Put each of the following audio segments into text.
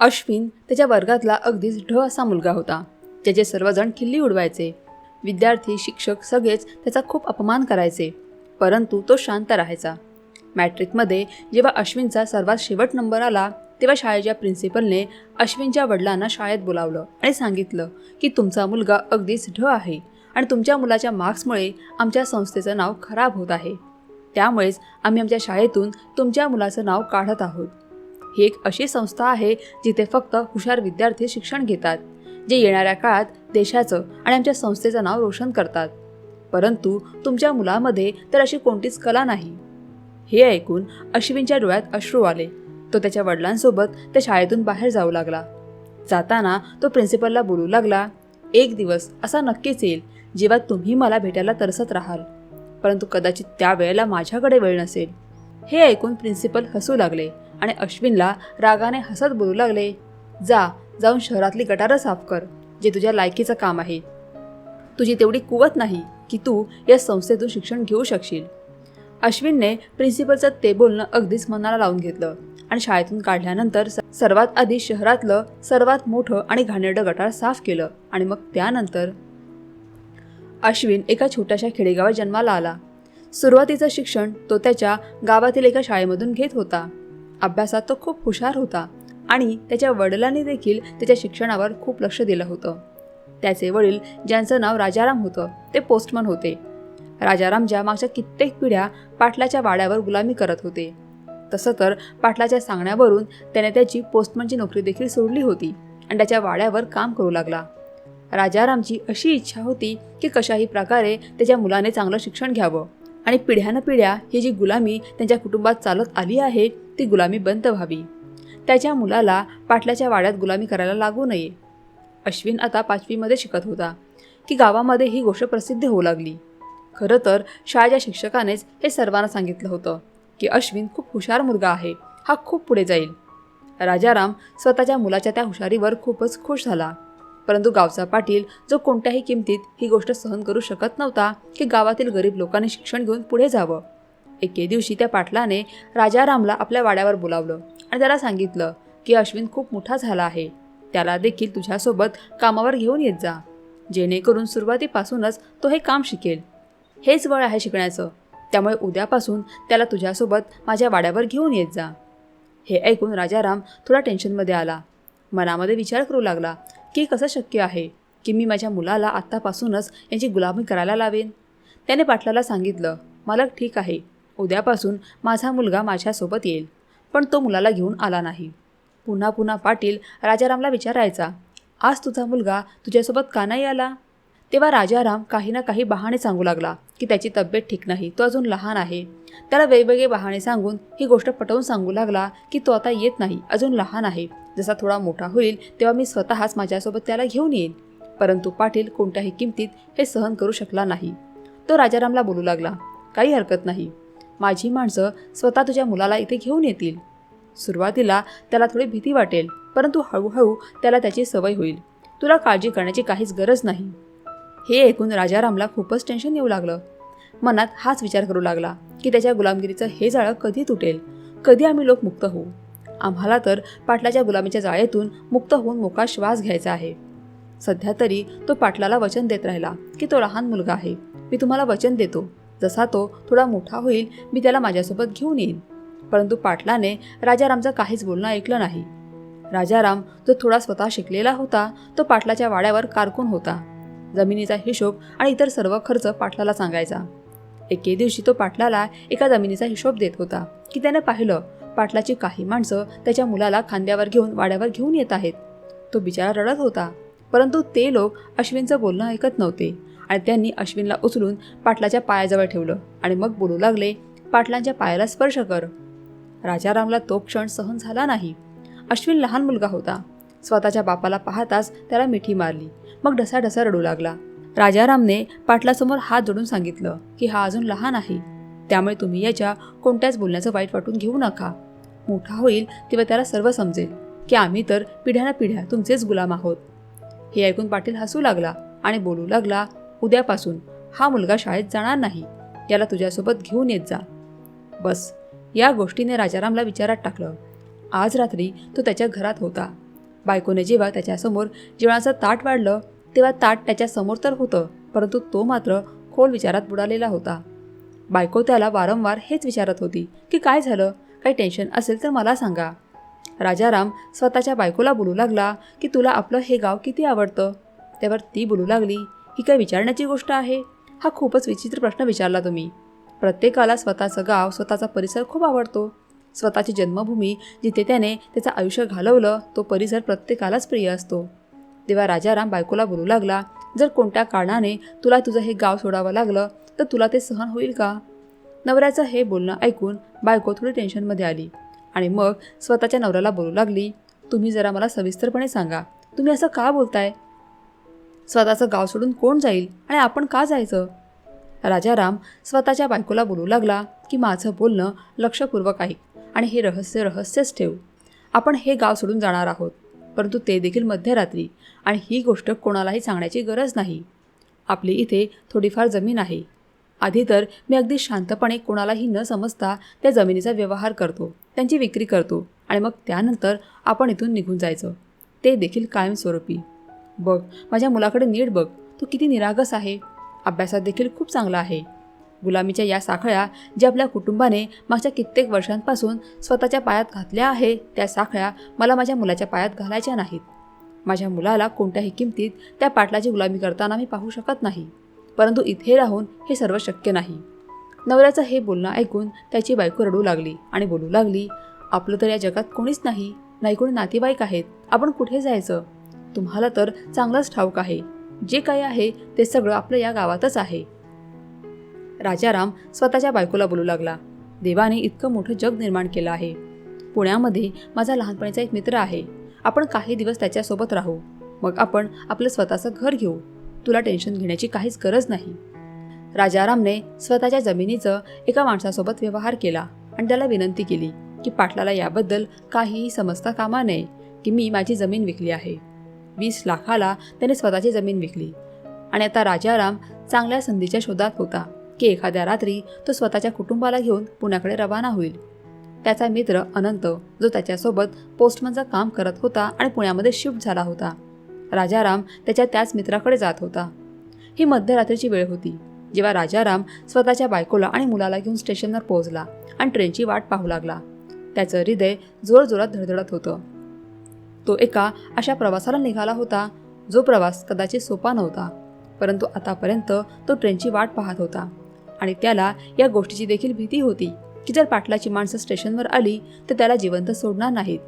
अश्विन त्याच्या वर्गातला अगदीच ढ असा मुलगा होता. ज्याचे सर्वजण खिल्ली उडवायचे. विद्यार्थी शिक्षक सगळेच त्याचा खूप अपमान करायचे. परंतु तो शांत राहायचा. मॅट्रिकमध्ये जेव्हा अश्विनचा सर्वात शेवट नंबर आला तेव्हा शाळेच्या प्रिन्सिपलने अश्विनच्या वडिलांना शाळेत बोलावलं आणि सांगितलं की तुमचा मुलगा अगदीच ढ आहे आणि तुमच्या मुलाच्या मार्क्समुळे आमच्या संस्थेचं नाव खराब होत आहे. त्यामुळेच आम्ही आमच्या शाळेतून तुमच्या मुलाचं नाव काढत आहोत. ही एक अशी संस्था आहे जिथे फक्त हुशार विद्यार्थी शिक्षण घेतात जे येणाऱ्या काळात देशाचं आणि आमच्या संस्थेचं नाव रोशन करतात. परंतु तुमच्या मुलामध्ये तर अशी कोणतीच कला नाही. हे ऐकून अश्विनच्या डोळ्यात अश्रू आले. तो त्याच्या वडिलांसोबत त्या शाळेतून बाहेर जाऊ लागला. जाताना तो प्रिन्सिपलला बोलू लागला एक दिवस असा नक्कीच येईल जेव्हा तुम्ही मला भेटायला तरसत राहाल. परंतु कदाचित त्या वेळेला माझ्याकडे वेळ नसेल. हे ऐकून प्रिन्सिपल हसू लागले. आणि अश्विनला रागाने हसत बोलू लागले. जा जाऊन शहरातली गटारं साफ कर जे तुझ्या लायकीचं काम आहे. तुझी तेवढी कुवत नाही की तू या संस्थेतून शिक्षण घेऊ शकशील. अश्विनने प्रिन्सिपलचं ते बोलणं अगदीच मनाला लावून घेतलं आणि शाळेतून काढल्यानंतर सर्वात आधी शहरातलं सर्वात मोठं आणि घाणेरडं गटार साफ केलं आणि मग त्यानंतर अश्विन एका छोट्याशा खेडेगावात जन्माला आला. सुरुवातीचं शिक्षण तो त्याच्या गावातील एका शाळेमधून घेत होता. अभ्यासात तो खूप हुशार होता आणि त्याच्या वडिलांनी देखील त्याच्या शिक्षणावर खूप लक्ष दिलं होतं. त्याचे वडील ज्यांचं नाव राजाराम होतं ते पोस्टमन होते. राजारामच्या मागच्या कित्येक पिढ्या पाटलाच्या वाड्यावर गुलामी करत होते. तसं तर पाटलाच्या सांगण्यावरून त्याने त्याची पोस्टमनची नोकरी देखील सोडली होती आणि त्याच्या वाड्यावर काम करू लागला. राजारामची अशी इच्छा होती की कशाही प्रकारे त्याच्या मुलाने चांगलं शिक्षण घ्यावं. आणि पिढ्यानपिढ्या ही जी गुलामी त्यांच्या कुटुंबात चालत आली आहे ती गुलामी बंद व्हावी. त्याच्या मुलाला पाटलाच्या वाड्यात गुलामी करायला लागू नये. अश्विन आता पाचवीमध्ये शिकत होता की गावामध्ये ही गोष्ट प्रसिद्ध होऊ लागली. खरं तर शाळेच्या शिक्षकानेच हे सर्वांना सांगितलं होतं की अश्विन खूप हुशार मुलगा आहे हा खूप पुढे जाईल. राजाराम स्वतःच्या मुलाच्या त्या हुशारीवर खूपच खुश झाला. परंतु गावचा पाटील जो कोणत्याही किमतीत ही गोष्ट सहन करू शकत नव्हता की गावातील गरीब लोकांनी शिक्षण घेऊन पुढे जावं. एके दिवशी त्या पाटलाने राजारामला आपल्या वाड्यावर बोलावलं आणि त्याला सांगितलं की अश्विन खूप मोठा झाला आहे. त्याला देखील तुझ्यासोबत कामावर घेऊन येत जा. जेणेकरून सुरुवातीपासूनच तो हे काम शिकेल. हेच वळ आहे शिकण्याचं. त्यामुळे उद्यापासून त्याला तुझ्यासोबत माझ्या वाड्यावर घेऊन येत जा. हे ऐकून राजाराम थोडा टेन्शनमध्ये आला. मनामध्ये विचार करू लागला. की कसं शक्य आहे की मी माझ्या मुलाला आत्तापासूनच यांची गुलामी करायला लावेन? त्याने पाटलाला सांगितलं मालक ठीक आहे. उद्यापासून माझा मुलगा माझ्यासोबत येईल पण तो मुलाला घेऊन आला नाही. पुन्हा पुन्हा पाटील राजारामला विचारायचा आज तुझा मुलगा तुझ्यासोबत का नाही आला? तेव्हा राजाराम काही ना काही बहाणे सांगू लागला की त्याची तब्येत ठीक नाही तो अजून लहान आहे. त्याला वेगवेगळे बहाणे सांगून ही गोष्ट पटवून सांगू लागला की तो आता येत नाही अजून लहान आहे. जसा थोडा मोठा होईल तेव्हा मी स्वतःच माझ्यासोबत त्याला घेऊन येईन. परंतु पाटील कोणत्याही किमतीत हे सहन करू शकला नाही. तो राजारामला बोलू लागला काही हरकत नाही. माझी माणसं स्वतः तुझ्या मुलाला इथे घेऊन येतील. सुरुवातीला त्याला थोडी भीती वाटेल परंतु हळूहळू त्याला त्याची सवय होईल. तुला काळजी करण्याची काहीच गरज नाही. हे ऐकून राजारामला खूपच टेन्शन येऊ लागलं. मनात हाच विचार करू लागला की त्याच्या गुलामगिरीचं हे जाळं कधी तुटेल? कधी आम्ही लोक मुक्त होऊ? आम्हाला तर पाटलाच्या गुलामीच्या जाळेतून मुक्त होऊन मोका श्वास घ्यायचा आहे. सध्या तरी तो पाटलाला वचन देत राहिला की तो लहान मुलगा आहे. मी तुम्हाला वचन देतो. जसा तो थोडा मोठा होईल मी त्याला माझ्यासोबत घेऊन येईन. परंतु पाटलाने राजारामचं काहीच बोलणं ऐकलं नाही. राजाराम जो थोडा स्वतः शिकलेला होता तो पाटलाच्या वाड्यावर कारकून होता. जमिनीचा हिशोब आणि इतर सर्व खर्च पाटलाला सांगायचा. एके दिवशी तो पाटलाला एका जमिनीचा हिशोब देत होता की त्याने पाहिलं पाटलाची काही माणसं त्याच्या मुलाला खांद्यावर घेऊन वाड्यावर घेऊन येत आहेत. तो बिचारा रडत होता परंतु ते लोक अश्विनचं बोलणं ऐकत नव्हते आणि त्यांनी अश्विनला उचलून पाटलाच्या पायाजवळ ठेवलं आणि मग बोलू लागले पाटलांच्या पायाला स्पर्श कर. राजारामला तो क्षण सहन झाला नाही. अश्विन लहान मुलगा होता. स्वतःच्या बापाला पाहताच त्याला मिठी मारली. मग ढसाढसा रडू लागला. राजारामने पाटलासमोर हात जोडून सांगितलं की हा अजून लहान आहे. त्यामुळे तुम्ही याच्या कोणत्याच बोलण्याचं वाईट वाटून घेऊ नका. मोठा होईल तेव्हा त्याला सर्व समजेल की आम्ही तर पिढ्याना पिढ्या तुमचेच गुलाम आहोत. हे ऐकून पाटील हसू लागला आणि बोलू लागला उद्यापासून हा मुलगा शाळेत जाणार नाही. याला तुझ्यासोबत घेऊन येत जा. बस या गोष्टीने राजारामला विचारात टाकलं. आज रात्री तो त्याच्या घरात होता. बायकोने जेव्हा त्याच्यासमोर जेवणाचं ताट वाढलं तेव्हा ताट त्याच्यासमोर तर होतं परंतु तो मात्र खोल विचारात बुडालेला होता. बायको त्याला वारंवार हेच विचारत होती की काय झालं? काही टेन्शन असेल तर मला सांगा. राजाराम स्वतःच्या बायकोला बोलू लागला की तुला आपलं हे गाव किती आवडतं? त्यावर ती बोलू लागली ही काय विचारण्याची गोष्ट आहे? हा खूपच विचित्र प्रश्न विचारला तुम्ही. प्रत्येकाला स्वतःचं गाव स्वतःचा परिसर खूप आवडतो. स्वतःची जन्मभूमी जिथे त्याने त्याचं आयुष्य घालवलं तो परिसर प्रत्येकालाच प्रिय असतो. तेव्हा राजाराम बायकोला बोलू लागला जर कोणत्या कारणाने तुला तुझं हे गाव सोडावं लागलं तर तुला ते सहन होईल का? नवऱ्याचं हे बोलणं ऐकून बायको थोडी टेन्शनमध्ये आली आणि मग स्वतःच्या नवऱ्याला बोलू लागली तुम्ही जरा मला सविस्तरपणे सांगा तुम्ही असं का बोलताय? स्वतःचं गाव सोडून कोण जाईल आणि आपण का जायचं? राजाराम स्वतःच्या बायकोला बोलू लागला की माझं बोलणं लक्षपूर्वक ऐक आणि हे रहस्य रहस्यच ठेव. आपण हे गाव सोडून जाणार आहोत. परंतु ते देखील मध्यरात्री. आणि ही गोष्ट कोणालाही सांगण्याची गरज नाही. आपली इथे थोडीफार जमीन आहे. आधी तर मी अगदी शांतपणे कोणालाही न समजता त्या जमिनीचा व्यवहार करतो त्यांची विक्री करतो आणि मग त्यानंतर आपण इथून निघून जायचं. ते देखील कायमस्वरूपी. बघ माझ्या मुलाकडे नीट बघ. तो किती निरागस आहे. अभ्यासात देखील खूप चांगला आहे. गुलामीच्या या साखळ्या ज्या आपल्या कुटुंबाने मागच्या कित्येक वर्षांपासून स्वतःच्या पायात घातल्या आहे त्या साखळ्या मला माझ्या मुलाच्या पायात घालायच्या नाहीत. माझ्या मुलाला कोणत्याही किमतीत त्या पाटलाची गुलामी करताना मी पाहू शकत नाही. परंतु इथे राहून हे सर्व शक्य नाही. नवऱ्याचं हे बोलणं ऐकून त्याची बायको रडू लागली आणि बोलू लागली आपलं तर या जगात कोणीच नाही नाही कोणी नातेवाईक आहेत. आपण कुठे जायचं? तुम्हाला तर चांगलंच ठाऊक आहे. जे काही आहे ते सगळं आपलं या गावातच आहे. राजाराम स्वतःच्या बायकोला बोलू लागला. देवाने इतकं मोठं जग निर्माण केलं आहे. पुण्यामध्ये माझा लहानपणीचा एक मित्र आहे. आपण काही दिवस त्याच्यासोबत राहू. मग आपण आपलं स्वतःचं घर घेऊ. तुला टेन्शन घेण्याची काहीच गरज नाही. राजारामने स्वतःच्या जमिनीचं एका माणसासोबत व्यवहार केला आणि त्याला विनंती केली की पाटलाला याबद्दल काहीही समजता कामा नये की मी माझी जमीन विकली आहे. वीस लाखाला त्याने स्वतःची जमीन विकली. आणि आता राजाराम चांगल्या संधीच्या शोधात होता. की एखाद्या रात्री तो स्वतःच्या कुटुंबाला घेऊन पुण्याकडे रवाना होईल. त्याचा मित्र अनंत जो त्याच्यासोबत पोस्टमनचं काम करत होता आणि पुण्यामध्ये शिफ्ट झाला होता. राजाराम त्याच्या त्याच मित्राकडे जात होता. ही मध्यरात्रीची वेळ होती जेव्हा राजाराम स्वतःच्या बायकोला आणि मुलाला घेऊन स्टेशनवर पोहोचला आणि ट्रेनची वाट पाहू लागला. त्याचं हृदय जोरजोरात धडधडत होतं. तो एका अशा प्रवासाला निघाला होता जो प्रवास कदाचित सोपा नव्हता परंतु आतापर्यंत तो ट्रेनची वाट पाहत होता. आणि त्याला या गोष्टीची देखील भीती होती की जर पाटलाची माणसं स्टेशनवर आली तर त्याला जिवंत सोडणार नाहीत.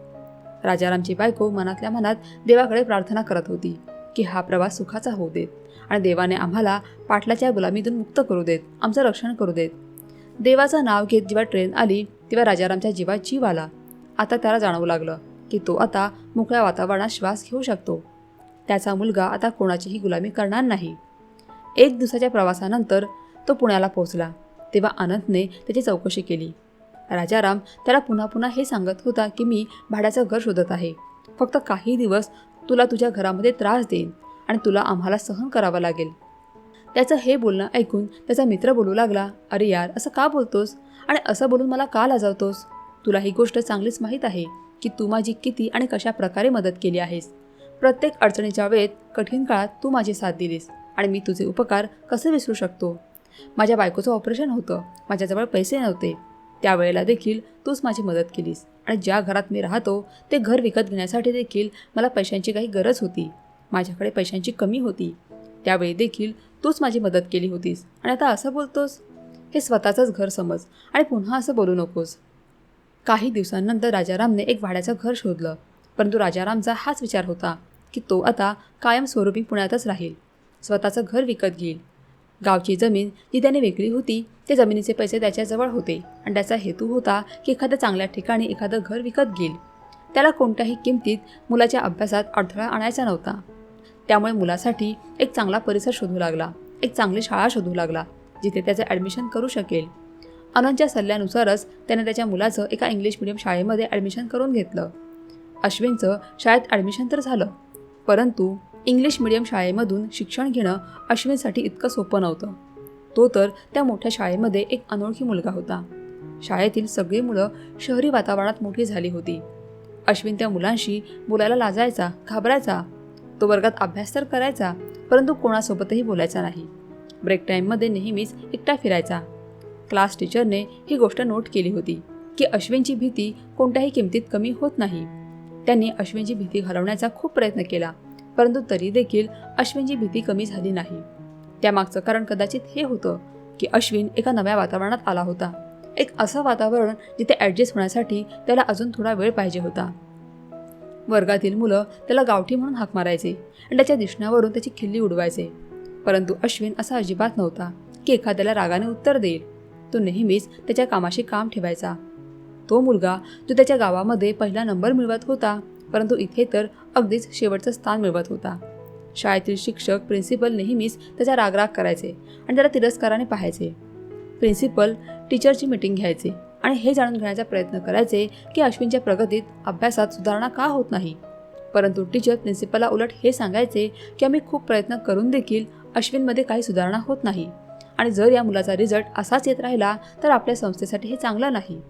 राजारामची बायको मनातल्या मनात देवाकडे प्रार्थना करत होती की हा प्रवास सुखाचा होऊ देत आणि देवाने आम्हाला पाटलाच्या गुलामीतून मुक्त करू देत आमचं रक्षण करू देत. देवाचं नाव घेत जेव्हा ट्रेन आली तेव्हा राजारामच्या जीवात जीव आला. आता त्याला जाणवू लागलं की तो आता मोकळ्या वातावरणात श्वास घेऊ शकतो. त्याचा मुलगा आता कोणाचीही गुलामी करणार नाही. एक दिवसाच्या प्रवासानंतर तो पुण्याला पोहोचला. तेव्हा अनंतने त्याची चौकशी केली. राजाराम त्याला पुन्हा पुन्हा हे सांगत होता की मी भाड्याचं घर शोधत आहे. फक्त काही दिवस तुला तुझ्या घरामध्ये त्रास देईन आणि तुला आम्हाला सहन करावं लागेल. त्याचं हे बोलणं ऐकून त्याचा मित्र बोलू लागला अरे यार असं का बोलतोस? आणि असं बोलून मला का लाजवतोस? तुला ही गोष्ट चांगलीच माहीत आहे की तू माझी किती आणि कशा प्रकारे मदत केली आहेस. प्रत्येक अडचणीच्या वेळेत कठीण काळात तू माझी साथ दिलीस आणि मी तुझे उपकार कसे विसरू शकतो? माझ्या बायकोचं ऑपरेशन होतं. माझ्याजवळ पैसे नव्हते. त्यावेळेला देखील तूच माझी मदत केलीस. आणि ज्या घरात मी राहतो ते घर विकत घेण्यासाठी देखील मला पैशांची काही गरज होती. माझ्याकडे पैशांची कमी होती. त्यावेळी देखील तूच माझी मदत केली होतीस. आणि आता असं बोलतोस? हे स्वतःचंच घर समज आणि पुन्हा असं बोलू नकोस. काही दिवसांनंतर राजारामने एक भाड्याचं घर शोधलं. परंतु राजारामचा हाच विचार होता की तो आता कायमस्वरूपी पुण्यातच राहील. स्वतःचं घर विकत घेईल. गावची जमीन जी त्याने विकली होती ते जमिनीचे पैसे त्याच्याजवळ होते आणि त्याचा हेतू होता की एखाद्या चांगल्या ठिकाणी एखादं घर विकत घेईल. त्याला कोणत्याही किमतीत मुलाच्या अभ्यासात अडथळा आणायचा नव्हता. त्यामुळे मुलासाठी एक चांगला परिसर शोधू लागला एक चांगली शाळा शोधू लागला जिथे त्याचं ॲडमिशन करू शकेल. अनंतच्या सल्ल्यानुसारच त्याने त्याच्या मुलाचं एका इंग्लिश मिडियम शाळेमध्ये ॲडमिशन करून घेतलं. अश्विनचं शाळेत ॲडमिशन तर झालं परंतु इंग्लिश मिडियम शाळेमधून शिक्षण घेणं अश्विनसाठी इतकं सोपं नव्हतं. तो तर त्या मोठ्या शाळेमध्ये एक अनोळखी मुलगा होता. शाळेतील सगळी मुलं शहरी वातावरणात मोठी झाली होती. अश्विन त्या मुलांशी बोलायला लाजायचा घाबरायचा. तो वर्गात अभ्यास तर करायचा परंतु कोणासोबतही बोलायचा नाही. ब्रेक टाईममध्ये नेहमीच एकटा फिरायचा. क्लास टीचरने ही गोष्ट नोट केली होती की अश्विनची भीती कोणत्याही किमतीत कमी होत नाही. त्यांनी अश्विनची भीती घालवण्याचा खूप प्रयत्न केला. परंतु तरी देखील अश्विनची भीती कमी झाली नाही. त्यामागचं कारण कदाचित हे होतं की अश्विन एका नव्या वातावरणात आला होता. एक असं वातावरण जिथे ॲडजस्ट होण्यासाठी त्याला अजून थोडा वेळ पाहिजे होता. वर्गातील मुलं त्याला गावठी म्हणून हाक मारायचे आणि त्याच्या दिसण्यावरून त्याची खिल्ली उडवायचे. परंतु अश्विन असा अजिबात नव्हता की एखाद्याला रागाने उत्तर देईल. तो नेहमीच त्याच्या कामाशी काम ठेवायचा. तो मुलगा जो त्याच्या गावामध्ये पहिला नंबर मिळवत होता परंतु इथे तर अगदीच शेवटचं स्थान मिळवत होता. शाळेतील शिक्षक प्रिन्सिपल नेहमीच त्याचा रागराग करायचे आणि त्याला तिरस्काराने पाहायचे. प्रिन्सिपल टीचरची मीटिंग घ्यायचे आणि हे जाणून घेण्याचा प्रयत्न करायचे की अश्विनच्या प्रगतीत अभ्यासात सुधारणा का होत नाही. परंतु टीचर प्रिन्सिपलला उलट हे सांगायचे की आम्ही खूप प्रयत्न करून देखील अश्विनमध्ये काही सुधारणा होत नाही आणि जर या मुलाचा रिझल्ट असाच येत राहिला तर आपल्या संस्थेसाठी हे चांगलं नाही.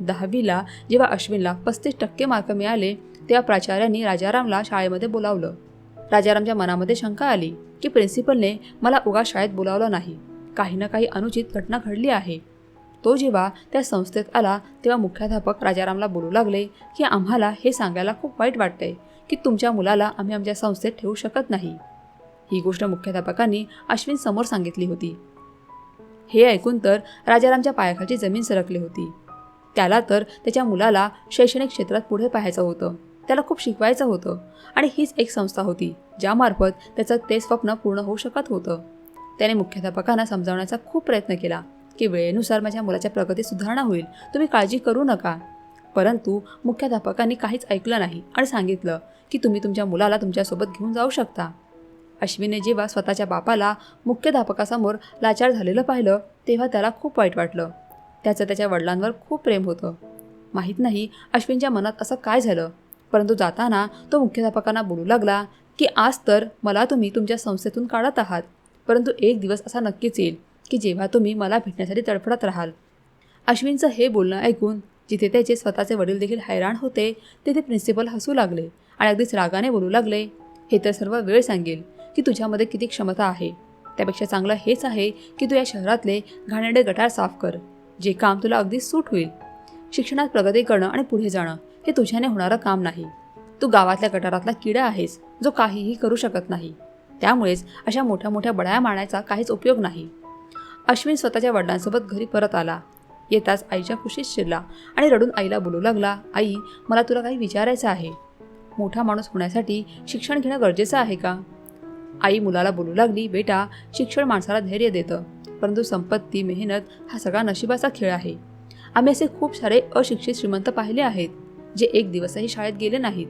दहावीला जेव्हा अश्विनला पस्तीस टक्के मार्क मिळाले तेव्हा प्राचार्यांनी राजारामला शाळेमध्ये बोलावलं. राजारामच्या मनामध्ये शंका आली की प्रिन्सिपलने मला उगा शाळेत बोलावलं नाही. काही ना काही अनुचित घटना घडली आहे. तो जेव्हा त्या संस्थेत आला तेव्हा मुख्याध्यापक राजारामला बोलू लागले की आम्हाला हे सांगायला खूप वाईट वाटतंय की तुमच्या मुलाला आम्ही आमच्या संस्थेत ठेवू शकत नाही. ही गोष्ट मुख्याध्यापकांनी अश्विन समोर सांगितली होती. हे ऐकून तर राजारामच्या पायाखालची जमीन सरकली होती. त्याला तर त्याच्या मुलाला शैक्षणिक क्षेत्रात पुढे पाहायचं होतं. त्याला खूप शिकवायचं होतं. आणि हीच एक संस्था होती ज्यामार्फत त्याचं ते स्वप्न पूर्ण होऊ शकत होतं. त्याने मुख्याध्यापकांना समजावण्याचा खूप प्रयत्न केला की वेळेनुसार माझ्या मुलाच्या प्रगतीत सुधारणा होईल. तुम्ही काळजी करू नका. परंतु मुख्याध्यापकांनी काहीच ऐकलं नाही आणि सांगितलं की तुम्ही तुमच्या मुलाला तुमच्यासोबत घेऊन जाऊ शकता. अश्विने जेव्हा स्वतःच्या बापाला मुख्याध्यापकासमोर लाचार झालेलं पाहिलं तेव्हा त्याला खूप वाईट वाटलं. त्याचं त्याच्या वडिलांवर खूप प्रेम होतं. माहीत नाही अश्विनच्या मनात असं काय झालं. परंतु जाताना तो मुख्याध्यापकांना बोलू लागला की आज तर मला तुम्ही तुमच्या संस्थेतून काढत आहात. परंतु एक दिवस असा नक्कीच येईल की जेव्हा तुम्ही मला भेटण्यासाठी तडफडत राहाल. अश्विनचं हे बोलणं ऐकून जिथे त्याचे स्वतःचे वडील देखील हैराण होते तिथे प्रिन्सिपल हसू लागले आणि अगदीच रागाने बोलू लागले हे तर सर्व वेळ सांगेल की तुझ्यामध्ये किती क्षमता आहे. त्यापेक्षा चांगलं हेच आहे की तू या शहरातले घाणेरडे गटार साफ कर. जे काम तुला अगदी सूट होईल. शिक्षणात प्रगती करणं आणि पुढे जाणं. हे तुझ्याने होणारं काम नाही. तू गावातल्या गटारातला किडा आहेस जो काहीही करू शकत नाही. त्यामुळेच अशा मोठ्या मोठ्या बड्या मारण्याचा काहीच उपयोग नाही. अश्विन स्वतःच्या वडिलांसोबत घरी परत आला. येताच आईच्या खुशीत शिरला आणि रडून आईला बोलू लागला आई मला तुला काही विचारायचं आहे. मोठा माणूस होण्यासाठी शिक्षण घेणं गरजेचं आहे का? आई मुलाला बोलू लागली बेटा शिक्षण माणसाला धैर्य देतं परंतु संपत्ती मेहनत हा सगळा नशिबाचा खेळ आहे. आम्ही असे खूप सारे अशिक्षित श्रीमंत पाहिले आहेत. जे एक दिवसही शाळेत गेले नाहीत.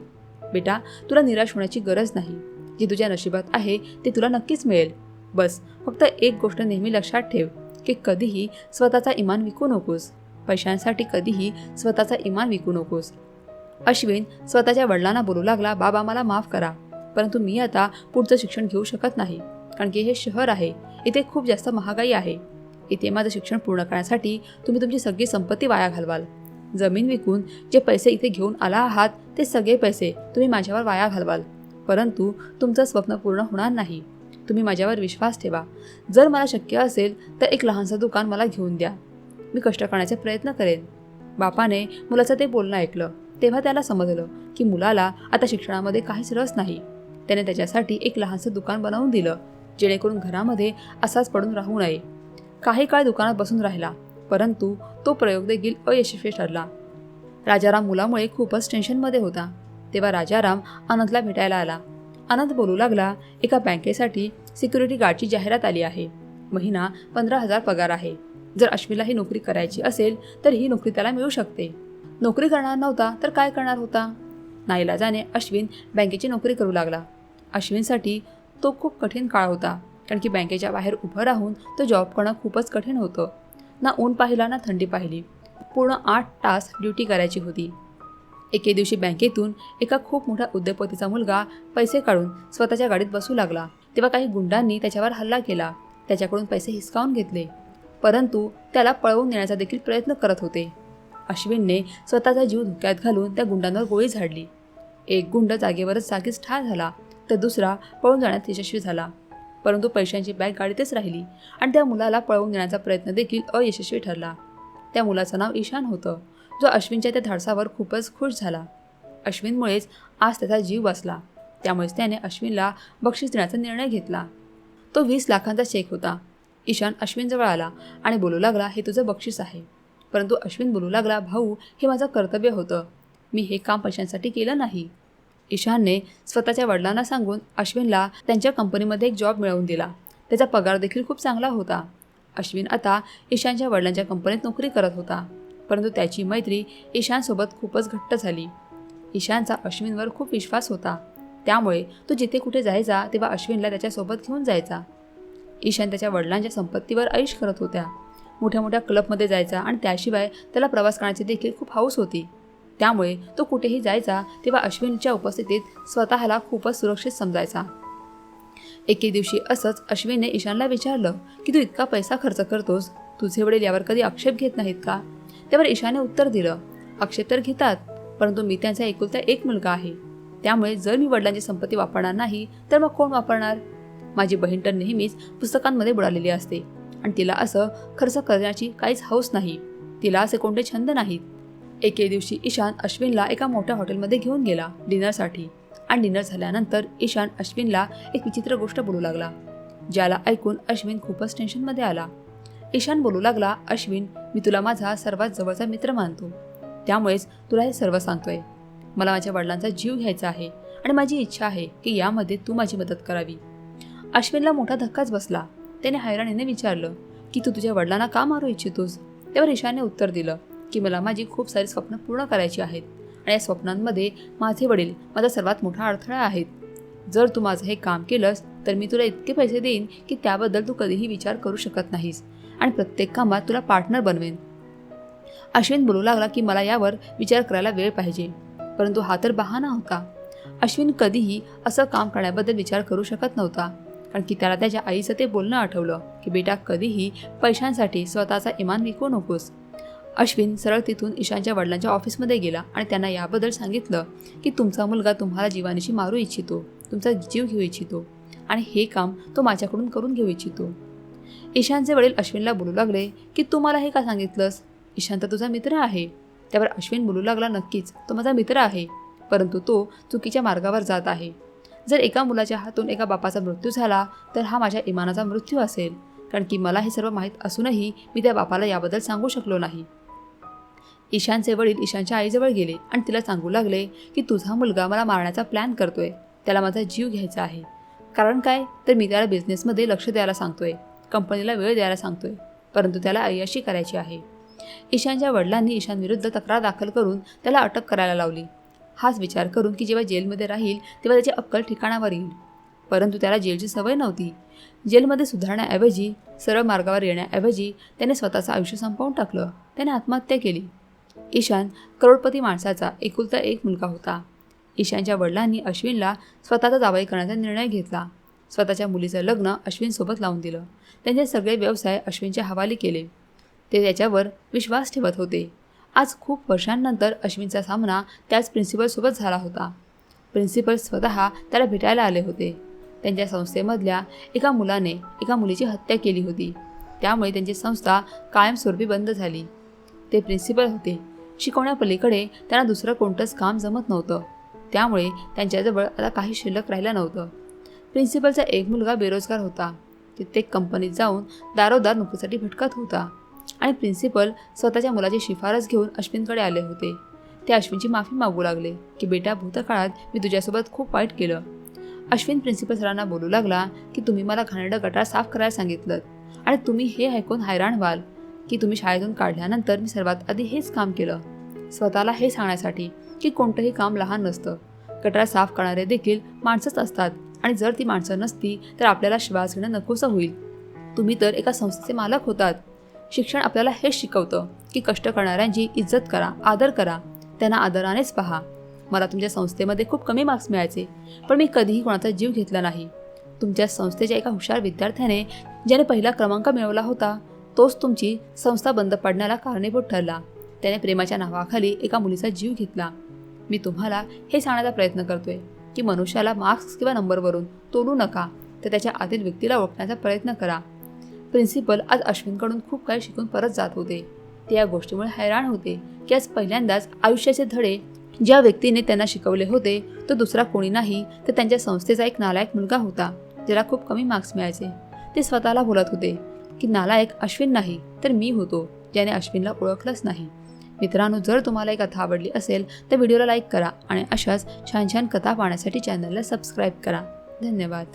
बेटा तुला निराश होण्याची गरज नाही. जे तुझ्या नशिबात आहे ते तुला नक्कीच मिळेल. बस फक्त एक गोष्ट नेहमी लक्षात ठेव की कधीही स्वतःचा इमान विकू नकोस. पैशांसाठी कधीही स्वतःचा इमान विकू नकोस. अश्विन स्वतःच्या वडिलांना बोलू लागला बाबा मला माफ करा. परंतु मी आता पुढचं शिक्षण घेऊ शकत नाही. कारण की हे शहर आहे. इथे खूप जास्त महागाई आहे. इथे माझं शिक्षण पूर्ण करण्यासाठी तुम्ही तुमची सगळी संपत्ती वाया घालवाल. जमीन विकून जे पैसे इथे घेऊन आला आहात ते सगळे पैसे तुम्ही माझ्यावर वाया घालवाल. परंतु तुमचं स्वप्न पूर्ण होणार नाही. तुम्ही माझ्यावर विश्वास ठेवा. जर मला शक्य असेल तर एक लहानसं दुकान मला घेऊन द्या. मी कष्ट करण्याचा प्रयत्न करेन. बापाने मुलाचं ते बोलणं ऐकलं. तेव्हा त्याला समजलं की मुलाला आता शिक्षणामध्ये काहीच रस नाही. त्याने त्याच्यासाठी एक लहानसं दुकान बनवून दिलं जेणेकरून घरामध्ये असाच पडून राहू नये. काही काळ दुकानात बसून राहिला. परंतु तो प्रयोग देखील अयशस्वी ठरला. राजाराम मुलामुळे खूपच टेन्शनमध्ये होता. तेव्हा राजाराम आनंदला भेटायला आला. आनंद बोलू लागला एका बँकेसाठी सिक्युरिटी गार्डची जाहिरात आली आहे. महिना पंधरा हजार पगार आहे. जर अश्विला ही नोकरी करायची असेल तर ही नोकरी त्याला मिळू शकते. नोकरी करणार नव्हता तर काय करणार होता? नाईलाजाने अश्विन बँकेची नोकरी करू लागला. अश्विनसाठी तो खूप कठीण काळ होता कारण की बँकेच्या बाहेर उभं राहून तो जॉब करणं खूपच कठीण होतं. ना ऊन पाहिला ना थंडी पाहिली. पूर्ण आठ तास ड्युटी करायची होती. एके दिवशी बँकेतून एका खूप मोठ्या उद्योगपतीचा मुलगा पैसे काढून स्वतःच्या गाडीत बसू लागला. तेव्हा काही गुंडांनी त्याच्यावर हल्ला केला. त्याच्याकडून पैसे हिसकावून घेतले. परंतु त्याला पळवून नेण्याचा देखील प्रयत्न करत होते. अश्विनने स्वतःचा जीव धोक्यात घालून त्या गुंडांवर गोळी झाडली. एक गुंड जागेवरच जागीच ठार झाला. तर दुसरा पळून जाण्यात यशस्वी झाला. परंतु पैशांची बॅग गाडीतच राहिली आणि त्या मुलाला पळवून देण्याचा प्रयत्न देखील अयशस्वी ठरला. त्या मुलाचं नाव ईशान होतं जो अश्विनच्या त्या धाडसावर खूपच खुश झाला. अश्विनमुळेच आज त्याचा जीव वाचला. त्यामुळेच त्याने अश्विनला बक्षीस देण्याचा निर्णय घेतला. तो वीस लाखांचा चेक होता. ईशान अश्विनजवळ आला आणि बोलू लागला हे तुझं बक्षीस आहे. परंतु अश्विन बोलू लागला भाऊ हे माझं कर्तव्य होतं. मी हे काम पैशांसाठी केलं नाही. ईशानने स्वतःच्या वडिलांना सांगून अश्विनला त्यांच्या कंपनीमध्ये एक जॉब मिळवून दिला. त्याचा पगार देखील खूप चांगला होता. अश्विन आता ईशानच्या वडिलांच्या कंपनीत नोकरी करत होता. परंतु त्याची मैत्री ईशानसोबत खूपच घट्ट झाली. ईशानचा अश्विनवर खूप विश्वास होता. त्यामुळे तो जिथे कुठे जायचा तेव्हा अश्विनला त्याच्यासोबत घेऊन जायचा. ईशान त्याच्या वडिलांच्या संपत्तीवर ऐश करत होत्या. मोठ्या मोठ्या क्लबमध्ये जायचा आणि त्याशिवाय त्याला प्रवास करण्याची देखील खूप हौस होती. त्यामुळे तो कुठेही जायचा तेव्हा अश्विनच्या उपस्थितीत स्वतःला खूपच सुरक्षित समजायचा. एके दिवशी असंच अश्विनने ईशानला विचारलं की तू इतका पैसा खर्च करतोस? तुझे वडील यावर कधी आक्षेप घेत नाहीत का? त्यावर ईशाने उत्तर दिलं आक्षेप तर घेतात परंतु मी त्यांचा एकुलता एक मुलगा आहे. त्यामुळे जर मी वडिलांची संपत्ती वापरणार नाही तर मग कोण वापरणार? माझी बहीण तर नेहमीच पुस्तकांमध्ये बुडालेली असते आणि तिला असं खर्च करण्याची काहीच हौस नाही. तिला असे कोणते छंद नाहीत. एके दिवशी ईशान अश्विनला एका मोठ्या हॉटेलमध्ये घेऊन गेला डिनरसाठी. आणि डिनर झाल्यानंतर ईशान अश्विनला एक विचित्र गोष्ट बोलू लागला ज्याला ऐकून अश्विन खूपच टेन्शनमध्ये आला. ईशान बोलू लागला अश्विन मी तुला माझा सर्वात जवळचा मित्र मानतो. त्यामुळेच तुला हे सर्व सांगतोय. मला माझ्या वडिलांचा जीव घ्यायचा आहे आणि माझी इच्छा आहे की यामध्ये तू माझी मदत करावी. अश्विनला मोठा धक्काच बसला. त्याने हैराणीने विचारलं की तू तुझ्या वडिलांना का मारू इच्छितोस? त्यावर ईशानने उत्तर दिलं की मला माझी खूप सारी स्वप्न पूर्ण करायची आहेत. आणि या स्वप्नांमध्ये माझे वडील माझा सर्वात मोठा अडथळा आहेत. जर तू माझं हे काम केलंस तर मी तुला इतके पैसे देईन की त्याबद्दल तू कधीही विचार करू शकत नाहीस. आणि प्रत्येक कामात तुला पार्टनर बनवेन. अश्विन बोलू लागला की मला यावर विचार करायला वेळ पाहिजे. परंतु हा तर बहाणा होता. अश्विन कधीही असं काम करण्याबद्दल विचार करू शकत नव्हता. कारण की त्याला त्याच्या आईचं ते बोलणं आठवलं की बेटा कधीही पैशांसाठी स्वतःचा इमान विकू नकोस. अश्विन सरळ तिथून ईशानच्या वडिलांच्या ऑफिसमध्ये गेला आणि त्यांना याबद्दल सांगितलं की तुमचा मुलगा तुम्हाला जीवानीशी मारू इच्छितो तुमचा जीव घेऊ इच्छितो आणि हे काम तो माझ्याकडून करून घेऊ इच्छितो. ईशानचे वडील अश्विनला बोलू लागले की तू मला हे का सांगितलंस? ईशान तर तुझा मित्र आहे. त्यावर अश्विन बोलू लागला नक्कीच तो माझा मित्र आहे परंतु तो चुकीच्या मार्गावर जात आहे. जर एका मुलाच्या हातून एका बापाचा मृत्यू झाला तर हा माझ्या इमानाचा मृत्यू असेल कारण की मला हे सर्व माहीत असूनही मी त्या बापाला याबद्दल सांगू शकलो नाही. ईशानचे वडील ईशानच्या आईजवळ गेले आणि तिला सांगू लागले की तुझा मुलगा मला मारण्याचा प्लॅन करतोय. त्याला माझा जीव घ्यायचा आहे. कारण काय? तर मी त्याला बिझनेसमध्ये लक्ष द्यायला सांगतोय. कंपनीला वेळ द्यायला सांगतोय. परंतु त्याला अय्याशी करायची आहे. ईशानच्या वडिलांनी ईशानविरुद्ध तक्रार दाखल करून त्याला अटक करायला लावली. हाच विचार करून की जेव्हा जेलमध्ये राहील तेव्हा त्याची अक्कल ठिकाणावर येईल. परंतु त्याला जेलची सवय नव्हती. जेलमध्ये सुधारण्याऐवजी सरळ मार्गावर येण्याऐवजी त्याने स्वतःचं आयुष्य संपवून टाकलं. त्याने आत्महत्या केली. ईशान करोडपती माणसाचा एकुलता एक मुलगा होता. ईशानच्या वडिलांनी अश्विनला स्वतःचा जावाई करण्याचा निर्णय घेतला. स्वतःच्या मुलीचं लग्न अश्विनसोबत लावून दिलं. त्यांचे सगळे व्यवसाय अश्विनच्या हवाली केले. ते त्याच्यावर विश्वास ठेवत होते. आज खूप वर्षांनंतर अश्विनचा सामना त्याच प्रिन्सिपलसोबत झाला होता. प्रिन्सिपल स्वतः त्याला भेटायला आले होते. त्यांच्या संस्थेमधल्या एका मुलाने एका मुलीची हत्या केली होती. त्यामुळे त्यांची संस्था कायमस्वरूपी बंद झाली. ते प्रिन्सिपल होते. शिकवण्यापलीकडे त्यांना दुसरं कोणतंच काम जमत नव्हतं. त्यामुळे त्यांच्याजवळ आता काही शिल्लक राहिलं नव्हतं. प्रिन्सिपलचा एक मुलगा बेरोजगार होता. कित्येक कंपनीत जाऊन दारोदार नोकरीसाठी भटकत होता. आणि प्रिन्सिपल स्वतःच्या मुलाची शिफारस घेऊन अश्विनकडे आले होते. ते अश्विनची माफी मागू लागले की बेटा भूतकाळात मी तुझ्यासोबत खूप वाईट केलं. अश्विन प्रिन्सिपल सरांना बोलू लागला की तुम्ही मला घाणेरडं गटार साफ करायला सांगितलं आणि तुम्ही हे ऐकून हैराण व्हाल. की तुम्ही शाळेतून काढल्यानंतर मी सर्वात आधी हेच काम केलं. स्वतःला हे सांगण्यासाठी की कोणतंही काम लहान नसतं. कटरा साफ करणारे देखील माणसंच असतात आणि जर ती माणसं नसती तर आपल्याला श्वास घेणं नकोसं होईल. तुम्ही तर एका संस्थेचे मालक होतात. शिक्षण आपल्याला हेच शिकवतं की कष्ट करणाऱ्यांची इज्जत करा आदर करा. त्यांना आदरानेच पहा. मला तुमच्या संस्थेमध्ये खूप कमी मार्क्स मिळायचे पण मी कधीही कोणाचा जीव घेतला नाही. तुमच्या संस्थेच्या एका हुशार विद्यार्थ्याने ज्याने पहिला क्रमांक मिळवला होता तोच तुमची संस्था बंद पडण्याला कारणीभूत ठरला. त्याने प्रेमाच्या नावाखाली एका मुलीचा जीव घेतला. मी तुम्हाला हे सांगण्याचा प्रयत्न करतोय की मनुष्याला मार्क्स किंवा नंबरवरून तोलू नका तर त्याच्या आतील व्यक्तीला ओळखण्याचा प्रयत्न करा. प्रिन्सिपल आज अश्विनकडून खूप काही शिकून परत जात होते. ते या गोष्टीमुळे हैराण होते की आज पहिल्यांदाच आयुष्याचे धडे ज्या व्यक्तीने त्यांना शिकवले होते तो दुसरा कोणी नाही तर त्यांच्या संस्थेचा एक नालायक मुलगा होता ज्याला खूप कमी मार्क्स मिळायचे. ते स्वतःला बोलत होते. की नालायक अश्विन नाही तर मी होतो ज्याने अश्विनला ओळखलंच नाही. मित्रांनो जर तुम्हाला ही कथा आवडली असेल तर व्हिडिओला लाईक करा आणि अशाच छान छान कथा पाहण्यासाठी चॅनलला सबस्क्राईब करा. धन्यवाद.